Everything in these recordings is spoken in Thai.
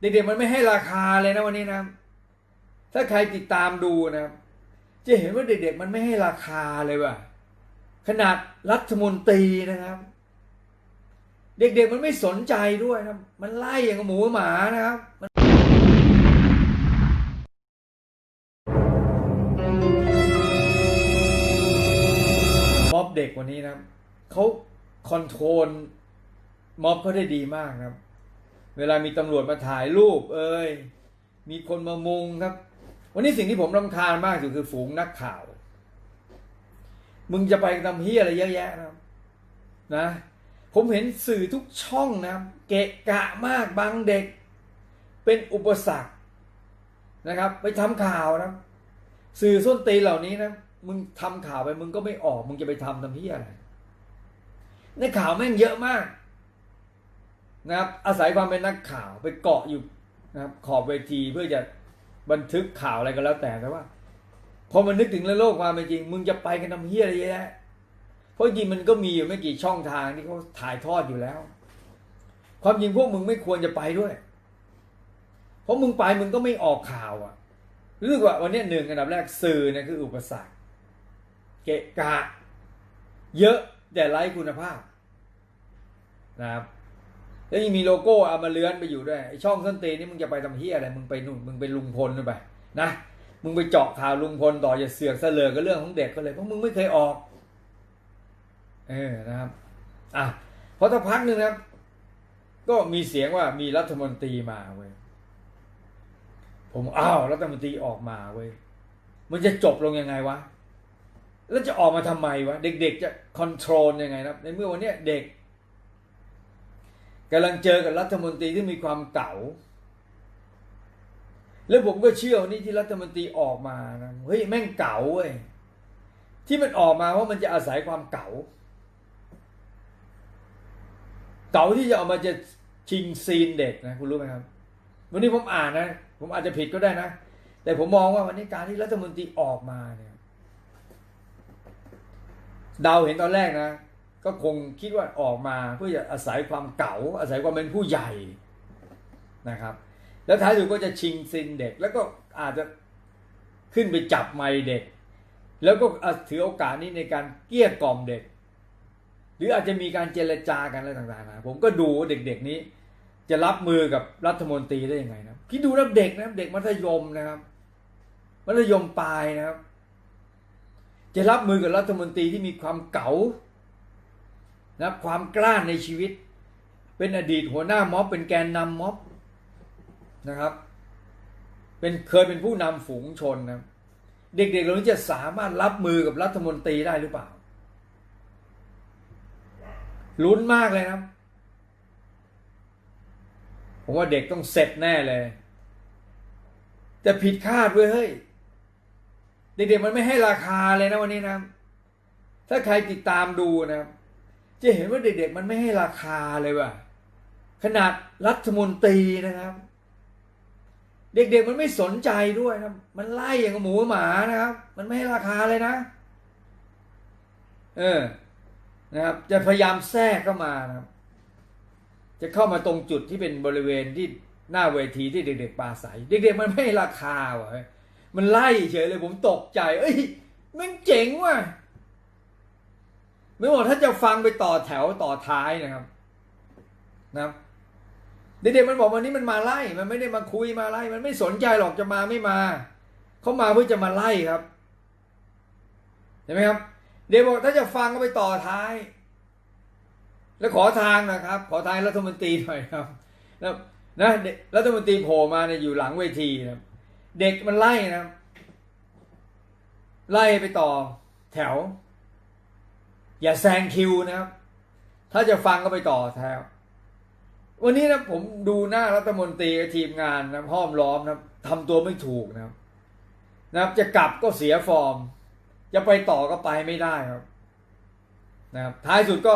เด็กๆมันไม่ให้ราคาเลยนะวันนี้นะ ถ้าใครติดตามดูนะ จะเห็นว่าเด็กๆมันไม่ให้ราคาเลยว่ะ ขนาดรัฐมนตรีนะครับ เด็กๆมันไม่สนใจด้วยนะ มันไล่อย่างหมูหมานะครับม็อบเด็กวันนี้นะเขาคอนโทรลม็อบเขาได้ดีมากนะครับ เวลามีตำรวจมาถ่ายรูป เอ้ยมีคนมามุงครับ วันนี้สิ่งที่ผมรำคาญมากที่สุดคือฝูงนักข่าว มึงจะไปทำเฮียอะไรเยอะแยะนะนะ ผมเห็นสื่อทุกช่องนะครับเกะกะมากบางเด็ก เป็นอุปสรรคนะครับ ไปทำข่าวนะสื่อส้นตีเหล่านี้นะมึงทำข่าวไปมึงก็ไม่ออก มึงจะไปทำทำเพี้ยอะไรในข่าวแม่งเยอะมาก นะครับอาศัยความเป็นนักข่าวไปเกาะอยู่นะครับขอบเวทีเพื่อจะบันทึกข่าวอะไรก็แล้วแต่แต่ว่าพอมันนึกถึงเรื่องโลกความเป็นจริง มึงจะไปกันทำเพี้ยอะไรเยอะแยะเพราะจริงมันก็มีอยู่ไม่กี่ช่องทางที่เขาถ่ายทอดอยู่แล้ว ความจริงพวกมึงไม่ควรจะไปด้วย เพราะมึงไปมึงก็ไม่ออกข่าวอะรู้สึกว่าวันนี้หนึ่งอันดับแรกสื่อเนี่ยคืออุปสรรค เกะกะ เยอะแต่ไร้คุณภาพนะครับ แล้วยังมีโลโก้เอามาเลื้อนไปอยู่ด้วยไอช่องส้นตีนนี่มึงจะไปทำเฮียอะไรมึงไปนู่นมึงไปลุงพลนู่นไปนะมึงไปเจาะข่าวลุงพลต่ออย่าเสือกเสลอกับเรื่องของเด็กก็เลยเพราะมึงไม่เคยออกเออนะครับอะพอถ้าพักหนึ่งนะครับ ก็มีเสียงว่ามีรัฐมนตรีมาเว้ยผมอ้าวรัฐมนตรีออกมาเว้ยมันจะจบลงยังไงวะแล้วจะออกมาทำไมวะเด็ก ๆ จะคอนโทรลยังไงนะครับในเมื่อวันเนี้ยเด็ก กำลังเจอกับรัฐมนตรีที่มีความเก่า แล้วผมก็เชื่อวันนี้ที่รัฐมนตรีออกมานะเฮ้ยแม่งเก่าเว้ยที่มันออกมาเพราะมันจะอาศัยความเก่า เก่าที่จะเอามาจะชิงซีนเด็กนะคุณรู้ไหมครับ วันนี้ผมอ่านนะ ผมอาจจะผิดก็ได้นะ แต่ผมมองว่าวันนี้การที่รัฐมนตรีออกมาเนี่ย เดาเห็นตอนแรกนะ ก็คงคิดว่าออกมาเพื่อจะอาศัยความเก่า อาศัยความเป็นผู้ใหญ่นะครับ แล้วท้ายสุดก็จะชิงซินเด็ก แล้วก็อาจจะขึ้นไปจับไมค์เด็ก แล้วก็ถือโอกาสนี้ในการเกี้ยกล่อมเด็ก หรืออาจจะมีการเจรจากันอะไรต่างๆนะผมก็ดูเด็กๆนี้ จะรับมือกับรัฐมนตรีได้ยังไงนะคิดดูนะเด็กนะเด็กมัธยมนะครับ มัธยมปลายนะครับ จะรับมือกับรัฐมนตรีที่มีความเก๋า นะความกล้าในชีวิต เป็นอดีตหัวหน้าม็อบเป็นแกนนำม็อบนะครับ เป็นเคยเป็นผู้นำฝูงชนนะเด็กๆเหล่านี้จะสามารถรับมือกับรัฐมนตรีได้หรือเปล่าลุ้นมากเลยครับผมว่าเด็กต้องเสร็จแน่เลย แต่ผิดคาดเว้ยเฮ้ยเด็กๆมันไม่ให้ราคาเลยนะวันนี้นะ ถ้าใครติดตามดูนะครับ จะเห็นว่าเด็กๆมันไม่ให้ราคาเลยว่ะ ขนาดรัฐมนตรีนะครับ เด็กๆมันไม่สนใจด้วยนะมันไล่อย่างหมูหมานะครับ มันไม่ให้ราคาเลยนะ เออ นะครับ จะพยายามแทรกเข้ามานะครับ จะเข้ามาตรงจุดที่เป็นบริเวณที่หน้าเวทีที่เด็กๆปราศัยเด็กๆมันไม่ให้ราคาว่ะมันไล่เฉยเลยผมตกใจ เอ้ยมันเจ๋งว่ะ ไม่บอกถ้าจะฟังไปต่อแถวต่อท้ายนะครับ นะครับเด็กๆมันบอกวันนี้มันมาไล่ มันไม่ได้มาคุยมาไล่ มันไม่สนใจหรอกจะมาไม่มา เขามาเพื่อจะมาไล่ครับเห็นไหมครับ เด็กบอกถ้าจะฟังก็ไปต่อท้าย แล้วขอทางนะครับ ขอทางรัฐมนตรีหน่อยครับนะนะรัฐมนตรีโผล่มาเนี่ยอยู่หลังเวทีนะเด็กมันไล่นะไล่ไปต่อแถว อย่าแซงคิวนะครับ ถ้าจะฟังก็ไปต่อแถววันนี้นะผมดูหน้ารัฐมนตรีทีมงานนะห้อมล้อมนะทำตัวไม่ถูกนะครับนะครับ จะกลับก็เสียฟอร์ม จะไปต่อก็ไปไม่ได้ครับ นะครับ ท้ายสุดก็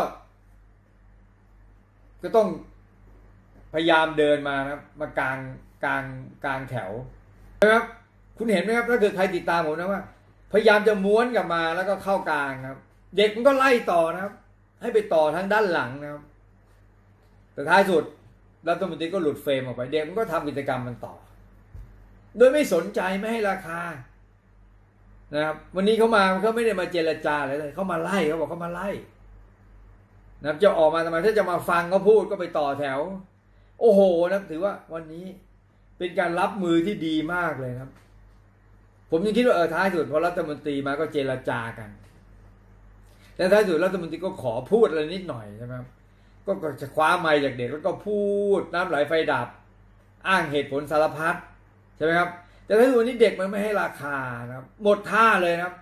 ก็ต้องพยายามเดินมานะครับ มากลางกลางกลางแถวนะครับคุณเห็นไหมครับถ้าเกิดใครติดตามผมนะว่า พยายามจะม้วนกลับมาแล้วก็เข้ากลางครับ เด็กมันก็ไล่ต่อนะครับ ให้ไปต่อทางด้านหลังนะครับ แต่ท้ายสุดรัฐมนตรีก็หลุดเฟรมออกไป เด็กมันก็ทำกิจกรรมมันต่อ โดยไม่สนใจไม่ให้ราคา นะครับ วันนี้เขามาเขาไม่ได้มาเจรจาอะไรเลยเขามาไล่เขาบอกเขามาไล่นะครับจะออกมาทำไมถ้าจะมาฟังเขาพูดก็ไปต่อแถว โอ้โหนะถือว่าวันนี้เป็นการรับมือที่ดีมากเลยครับ ผมยังคิดว่าเออท้ายสุดพอรัฐมนตรีมาก็เจรจากัน แต่ท้ายสุดรัฐมนตรีก็ขอพูดอะไรนิดหน่อยใช่ไหมครับก็จะคว้าไมค์จากเด็กแล้วก็พูดน้ำไหลไฟดับ อ้างเหตุผลสารพัดใช่ไหมครับ แต่ถ้ายสุดนี้เด็กมันไม่ให้ราคานะครับ หมดท่าเลยนะครับ